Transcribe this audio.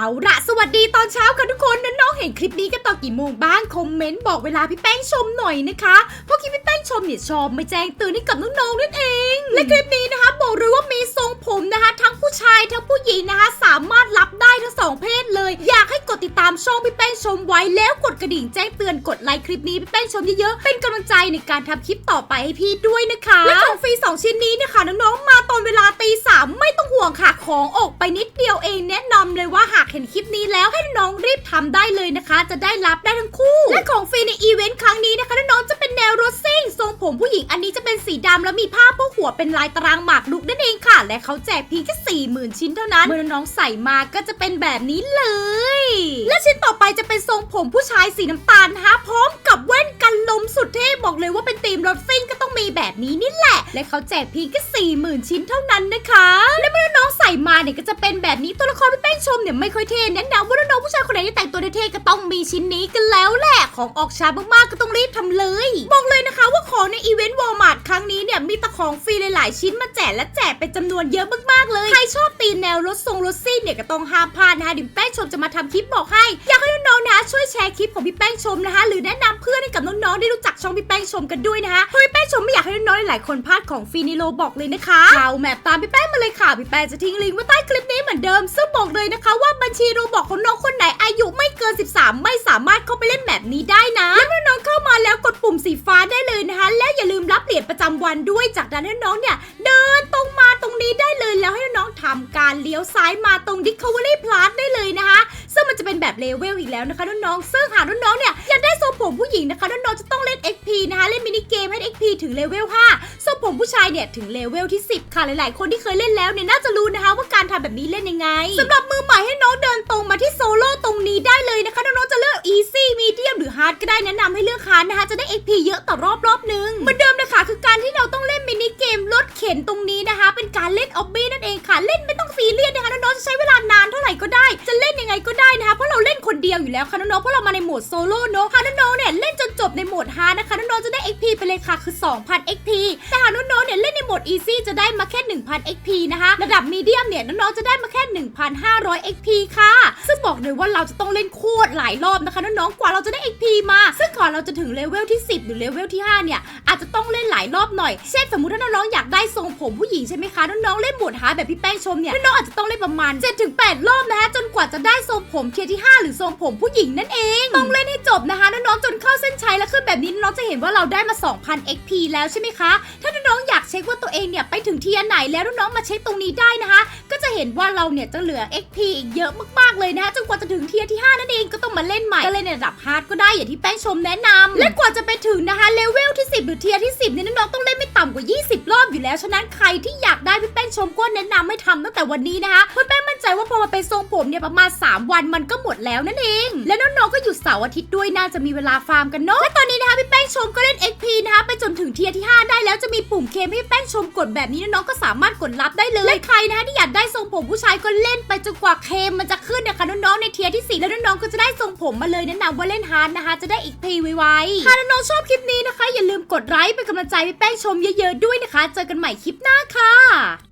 เอาละสวัสดีตอนเช้าค่ะทุกคนน้องๆเห็นคลิปนี้กันตอนกี่โมงบ้างคอมเมนต์บอกเวลาพี่แป้งชมหน่อยนะคะเพราะคลิปพี่แป้งชมเนี่ยชอบไม่แจ้งเตือนให้กับน้องๆนั่นเอง และคลิปนี้นะคะบอกเลยว่ามี ผมนะคะ ทั้งผู้ชายทั้งผู้หญิงนะคะ สามารถรับได้ทั้งสองเพศเลย อยากให้กดติดตามช่องพี่แป้งชมไว้แล้วกดกระดิ่งแจ้งเตือนกดไลค์คลิปนี้พี่แป้งชมเยอะๆเป็นกำลังใจในการทำคลิปต่อไปให้พี่ด้วยนะคะ และของฟรีสองชิ้นนี้นะคะน้องๆมาตอนเวลาตีสามไม่ต้องห่วงค่ะของออกไปนิดเดียวเองแนะนำเลยว่าหากเห็นคลิปนี้แล้วให้น้องรีบทำได้เลยนะคะ จะได้รับได้ทั้งคู่ และของฟรีในอีเวนต์ ดำแล้วมีผ้าโพกหัวเป็นลายตารางหมากลุกนั่นเองค่ะ และเขาแจกเพียงแค่สี่หมื่นชิ้นเท่านั้น เมื่อน้องใส่มาก็จะเป็นแบบนี้เลย และชิ้นต่อไปจะเป็นทรงผมผู้ชายสีน้ำตาลนะคะพร้อมกับแว่นกันลมสุดเท่บอกเลยว่าเป็นธีมรถฟิ่งก็ต้องมีแบบนี้นี่แหละ และเขาแจกเพียงแค่สี่หมื่นชิ้นเท่านั้นนะคะ ส่มาเนี่ยก็จะเป็นแบบนี้ตัวละครพี่แป้งชมเนี่ยไม่ค่อยเท่แนะนำว่าน้องผู้ชายคนไหนที่แต่งตัวเท่ๆก็ต้องมีชิ้นนี้กันแล้วแหละของออกช้ามากๆก็ต้องรีบทำเลยบอกเลยนะคะว่าของในอีเวนต์วอลมาร์ทครั้งนี้เนี่ยมีตะของฟรีหลายๆชิ้นมาแจกและแจกเป็นจำนวนเยอะมากๆเลยใครชอบตีนแนวรถทรงรถซิ่งเนี่ยก็ต้องห้ามพลาดนะคะดิมแป้งชมจะมาทำคลิปบอกให้อยากให้ ช่วยแชร์คลิปของพี่แป้งชมนะคะ หรือแนะนำเพื่อนให้กับน้องๆได้รู้จักช่องพี่แป้งชมกันด้วยนะคะเพราะพี่แป้งชมไม่อยากให้น้องๆหลายๆคนพลาดของฟรีในโลบอกเลยนะคะเอาแมปตามพี่แป้งมาเลยค่ะพี่แป้งจะทิ้งลิงก์ไว้ใต้คลิปนี้เหมือนเดิม ซึ่งบอกเลยนะคะ ว่าบัญชีโรบอกของน้องคนไหนอายุไม่เกิน 13 ไม่สามารถเข้าไปเล่นแบบนี้ได้นะและเมื่อน้องเข้ามาแล้วกดปุ่มสีฟ้าได้เลยนะคะ และอย่าลืมรับเหรียญประจำวันด้วย จากนั้นให้น้องเนี่ยเดินตรงมาตรงนี้ได้เลยแล้วให้น้องทำการเลี้ยวซ้ายมาตรง Discovery Plus แบบเลเวลอีกแล้วนะคะน้องๆซึ่งหากน้องๆเนี่ยอยากได้ทรงผมผู้หญิงนะคะน้องๆจะต้องเล่น XP นะคะเล่นมินิเกมให้ XP ถึงเลเวล5ทรงผมผู้ชายเนี่ยถึงเลเวลที่ 10 ค่ะหลายๆ คนที่เคยเล่นแล้วเนี่ยน่าจะรู้นะคะ ว่าการทำแบบนี้เล่นยังไงสำหรับมือใหม่ให้น้องเดินตรงมาที่โซโล่ตรงนี้ได้เลยนะคะน้องๆจะเลือก Easy Medium หรือ Hard ก็ได้แนะนำให้เลือก Hard นะคะจะได้ XP เยอะต่อรอบรอบนึงเหมือนเดิมนะคะคือการที่เราต้องเล่นมินิเกมรถเข็นตรงนี้นะคะ เป็นการเล่นออบบี้นั่นเองค่ะเล่นไม่ต้องซีเรียสนะคะน้องๆจะใช้เวลานานเท่าไหร่ก็ได้ จะเล่นยังไงก็ได้นะคะเพราะเรา คนเดียวอยู่แล้วค่ะน้องๆเพราะเรามาในโหมดโซโล่เนาะค่ะน้องๆเนี่ยเล่นจนจบในโหมดฮาะนะคะน้องๆจะได้เอก ไปเลยค่ะคือ 2,000 XP แต่หากน้องๆเนี่ยเล่นในโหมด Easy จะได้มาแค่ 1,000 XP นะคะ ระดับมีเดียมเนี่ยน้องๆจะได้มาแค่ 1,500 XP ค่ะ ซึ่งบอกเลยว่าเราจะต้องเล่นโคตรหลายรอบนะคะน้องๆกว่าเราจะได้ XP มา ซึ่งก่อนเราจะถึงเลเวลที่ 10 หรือเลเวลที่ 5 เนี่ยอาจจะต้องเล่นหลายรอบหน่อย เช่นสมมติถ้าน้องๆอยากได้ทรงผมผู้หญิงใช่ไหมคะน้องๆเล่นโหมดหาแบบพี่แป้งชมเนี่ยน้องๆอาจจะต้องเล่นประมาณ7-8รอบนะคะจนกว่าจะได้ทรงผมเทียร์ที่ 5 หรือทรงผมผู้หญิงนั่นเอง ต้องเล่นให้จบนะคะน้องๆจนเข้าเส้นชัยแล้วขึ้นแบบนี้น้องๆจะเห็นว่าเราได้มา2,000 XP แล้วใช่ไหมคะ ถ้าน้องๆอยากเช็คว่าตัวเองเนี่ยไปถึงเทียร์ไหนแล้วน้องๆมาเช็คตรงนี้ได้นะคะ จะเห็นว่าเราเนี่ยจะเหลือ XP อีกเยอะมากๆเลยนะคะจนกว่าจะถึงเทียร์ที่ 5 นั่นเองก็ต้องมาเล่นใหม่ก็เล่นในระดับฮาร์ดก็ได้อย่างที่แป้งชมแนะนำและกว่าจะไปถึงนะคะเลเวลที่ 10 หรือเทียร์ที่ 10เนี่ยน้องๆต้องเล่นไม่ต่ำกว่า 20 รอบอยู่แล้วฉะนั้นใครที่อยากได้พี่แป้งชมก็แนะนำให้ทำตั้งแต่วันนี้นะคะเพราะแป้งมั่นใจว่าพอมาเป็นทรงผมเนี่ยประมาณ 3 วันมันก็หมดแล้วนั่นเอง และน้องๆก็หยุดเสาร์อาทิตย์ด้วยน่าจะมีเวลาฟาร์มกันเนาะและตอนนี้นะคะพี่แป้งชมก็เล่น XP นะคะไปจนถึงเทียร์ที่ 5 ได้แล้วจะมีปุ่มเคมให้แป้งชมกดแบบนี้น้องๆก็สามารถกดรับได้เลยและใครนะคะที่อยากได้ทรงผมผู้ชายก็เล่นไปจนกว่าเคมมันจะขึ้นนะคะน้องๆในเทียที่ 4 แล้วน้องๆก็จะได้ทรงผมมาเลยแนะนำว่าเล่นฮาร์ดนะคะ จะได้ XP ไวๆถ้าน้องๆชอบคลิปนี้นะคะ อย่าลืมกดไลค์เป็นกำลังใจให้พี่แป้งชมเยอะๆด้วยนะคะ เจอกันใหม่คลิปหน้าค่ะ